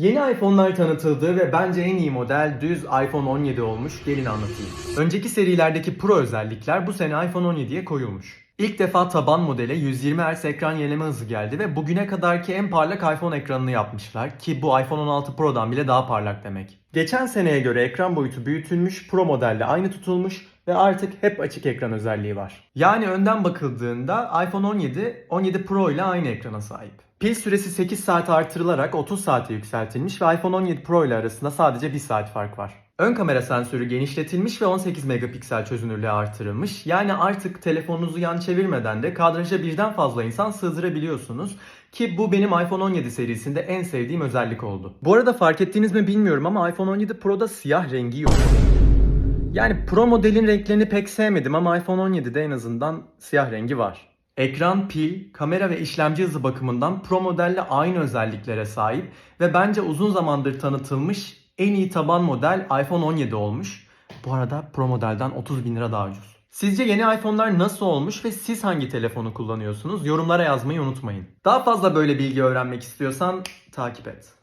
Yeni iPhone'lar tanıtıldı ve bence en iyi model düz iPhone 17 olmuş. Gelin anlatayım. Önceki serilerdeki Pro özellikler bu sene iPhone 17'ye koyulmuş. İlk defa taban modele 120 Hz ekran yenileme hızı geldi ve bugüne kadarki en parlak iPhone ekranını yapmışlar ki bu iPhone 16 Pro'dan bile daha parlak demek. Geçen seneye göre ekran boyutu büyütülmüş, Pro modelle aynı tutulmuş ve artık hep açık ekran özelliği var. Yani önden bakıldığında iPhone 17, 17 Pro ile aynı ekrana sahip. Pil süresi 8 saat artırılarak 30 saate yükseltilmiş ve iPhone 17 Pro ile arasında sadece 1 saat fark var. Ön kamera sensörü genişletilmiş ve 18 megapiksel çözünürlüğe artırılmış. Yani artık telefonunuzu yan çevirmeden de kadraja birden fazla insan sığdırabiliyorsunuz. Ki bu benim iPhone 17 serisinde en sevdiğim özellik oldu. Bu arada fark ettiğiniz mi bilmiyorum ama iPhone 17 Pro'da siyah rengi yok. Yani Pro modelin renklerini pek sevmedim ama iPhone 17'de en azından siyah rengi var. Ekran, pil, kamera ve işlemci hızı bakımından Pro modelle aynı özelliklere sahip ve bence uzun zamandır tanıtılmış en iyi taban model iPhone 17 olmuş. Bu arada Pro modelden 30 bin lira daha ucuz. Sizce yeni iPhone'lar nasıl olmuş ve siz hangi telefonu kullanıyorsunuz? Yorumlara yazmayı unutmayın. Daha fazla böyle bilgi öğrenmek istiyorsan takip et.